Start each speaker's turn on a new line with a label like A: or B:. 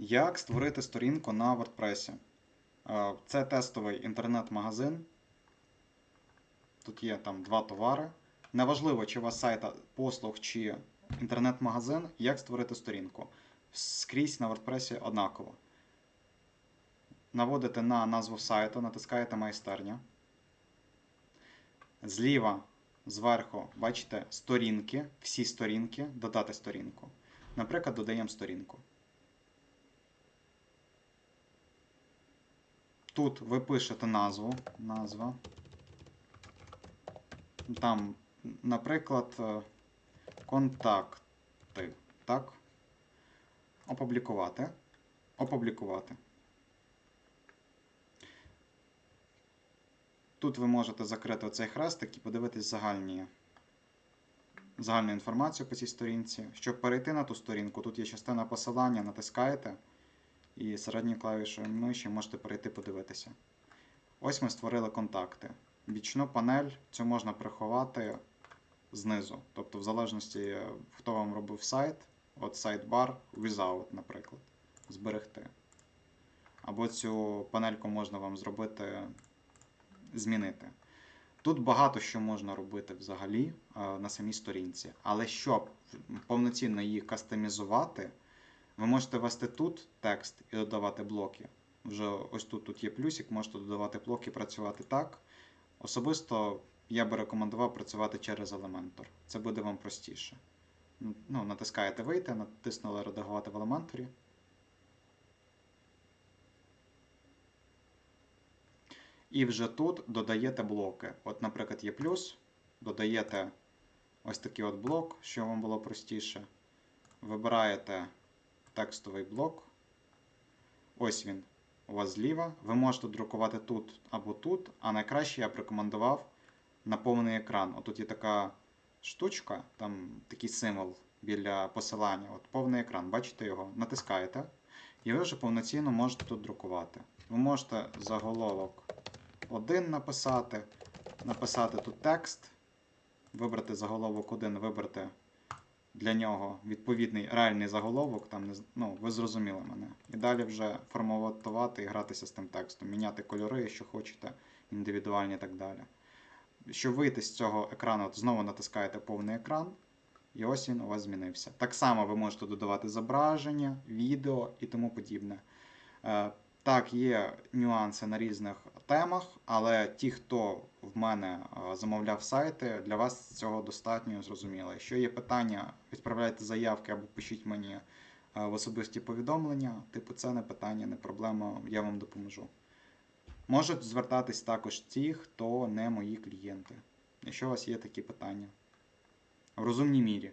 A: Як створити сторінку на WordPress? Е, Це тестовий інтернет-магазин. Тут є там два товари. Неважливо, чи у вас сайт послуг чи інтернет-магазин, як створити сторінку. Скрізь на WordPress однаково. Наводите на назву сайту, натискаєте майстерня. Зліва, зверху, бачите сторінки, всі сторінки, додати сторінку. Наприклад, додаємо сторінку. Тут ви пишете назву. Назва. Там, наприклад, е, контакти. Так. Опублікувати. Опублікувати. Тут ви можете закрити оцей хрестик і подивитись загальні, загальну інформацію по цій сторінці. Щоб перейти на ту сторінку, тут є частина посилання, натискаєте і середньою клавішою миші можете перейти подивитися. Ось ми створили контакти. Бічну панель цю можна приховати знизу. Тобто, в залежності, хто вам робив сайт, от сайт-бар without, наприклад, зберегти. Або цю панельку можна вам зробити, змінити. Тут багато що можна робити взагалі е, на самій сторінці, але щоб повноцінно її кастомізувати, ви можете ввести тут текст і додавати блоки. Вже ось тут, тут є плюсик, можете додавати блоки, працювати так. Особисто я би рекомендував працювати через Elementor. Це буде вам простіше. Ну, натискаєте вийти, натиснули редагувати в Elementor. І вже тут додаєте блоки. От, наприклад, є плюс, додаєте ось такий от блок, щоб вам було простіше. Вибираєте текстовий блок. Ось він у вас зліва. Ви можете друкувати тут або тут, а найкраще я б рекомендував на повний екран. Отут є така штучка, там такий символ біля посилання. От повний екран, бачите його? Натискаєте, і ви вже повноцінно можете тут друкувати. Ви можете заголовок 1 написати, написати тут текст, вибрати заголовок 1, вибрати для нього відповідний реальний заголовок, там ну, ви зрозуміли мене. І далі вже форматувати і гратися з тим текстом, міняти кольори, що хочете, індивідуальні і так далі. Щоб вийти з цього екрану, от знову натискаєте повний екран, і ось він у вас змінився. Так само ви можете додавати зображення, відео і тому подібне. Е, Так, є нюанси на різних темах, але ті, хто в мене замовляв сайти, для вас цього достатньо зрозуміло. Якщо є питання, відправляйте заявки або пишіть мені в особисті повідомлення. Типу, це не питання, не проблема, я вам допоможу. Можуть звертатись також ті, хто не мої клієнти, якщо у вас є такі питання. В розумній мірі.